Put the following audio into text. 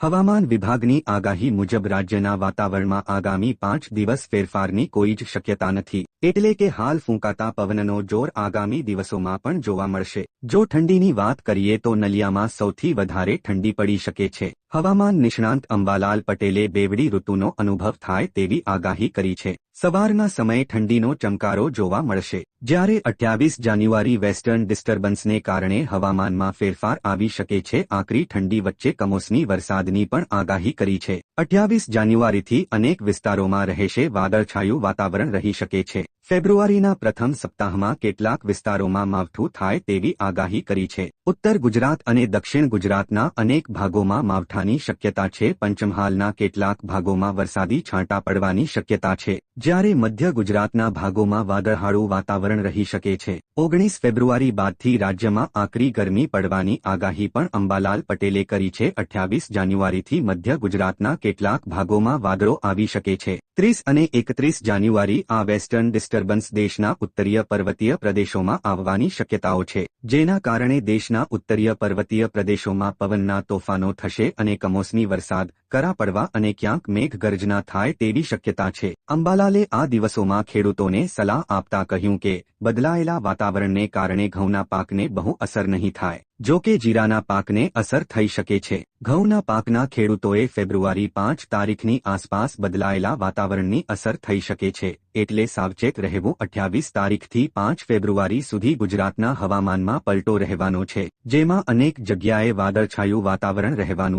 હવામાન વિભાગની આગાહી મુજબ રાજ્યના વાતાવરણમાં આગામી પાંચ દિવસ ફેરફારની કોઈ જ શક્યતા નથી. એટલે કે હાલ ફૂંકાતા પવનનો જોર આગામી દિવસોમાં પણ જોવા મળશે. જો ઠંડીની વાત કરીએ તો નલિયામાં સૌથી વધારે ઠંડી પડી શકે છે. હવામાન નિષ્ણાંત અંબાલાલ પટેલે બેવડી ઋતુનો અનુભવ થાય તેવી આગાહી કરી છે. સવારના સમયે ઠંડીનો ચમકારો જોવા મળશે. જ્યારે અઠ્યાવીસ જાન્યુઆરી વેસ્ટર્ન ડિસ્ટર્બન્સને કારણે હવામાનમાં ફેરફાર આવી શકે છે, આકરી ઠંડી વચ્ચે કમોસમી વરસાદની પણ આગાહી કરી છે. અઠ્યાવીસ જાન્યુઆરીથી અનેક વિસ્તારોમાં રહેશે વાદળછાયું વાતાવરણ રહી શકે છે. ફેબ્રુઆરીના પ્રથમ સપ્તાહમાં કેટલાક વિસ્તારોમાં માવઠું થાય તેવી આગાહી કરી છે. ઉત્તર ગુજરાત અને દક્ષિણ ગુજરાતના અનેક ભાગોમાં માવઠાની શક્યતા છે. પંચમહાલના કેટલાક ભાગોમાં વરસાદી છાંટા પડવાની શક્યતા છે. જ્યારે મધ્ય ગુજરાતના ભાગોમાં વાદળહાળું વાતાવરણ રહી શકે છે. ઓગણીસ ફેબ્રુઆરી બાદથી રાજ્યમાં આકરી ગરમી પડવાની આગાહી પણ અંબાલાલ પટેલે કરી છે. અઠ્યાવીસ જાન્યુઆરીથી મધ્ય ગુજરાતના કેટલાક ભાગોમાં વાદળો આવી શકે છે. ત્રીસ અને એકત્રીસ જાન્યુઆરી આ વેસ્ટર્ન ડિસ્ટર્બન્સ દેશના ઉત્તરીય પર્વતીય પ્રદેશોમાં આવવાની શક્યતાઓ છે, જેના કારણે દેશના ઉત્તરીય પર્વતીય પ્રદેશોમાં પવનના તોફાનો થશે અને કમોસમી વરસાદ કરા પડવા અને ક્યાંક મેઘગર્જના થાય તેવી શક્યતા છે. અંબાલાલે આ દિવસોમાં ખેડૂતોને સલાહ આપતા કહ્યું કે, બદલાયેલા વાતાવરણને કારણે ઘઉંના પાકને બહુ અસર નહીં થાય. જો કે જીરાના પાકને અસર થઈ શકે છે. ઘઉંના પાકના ખેડૂતોએ ફેબ્રુઆરી પાંચ તારીખની આસપાસ બદલાયેલા વાતાવરણની અસર થઈ શકે છે, એટલે સાવચેત રહેવું અઠ્યાવીસ તારીખથી પાંચ ફેબ્રુઆરી સુધી ગુજરાતના હવામાનમાં પલટો રહેવાનો છે, જેમાં અનેક જગ્યાએ વાદળછાયું વાતાવરણ રહેવાનું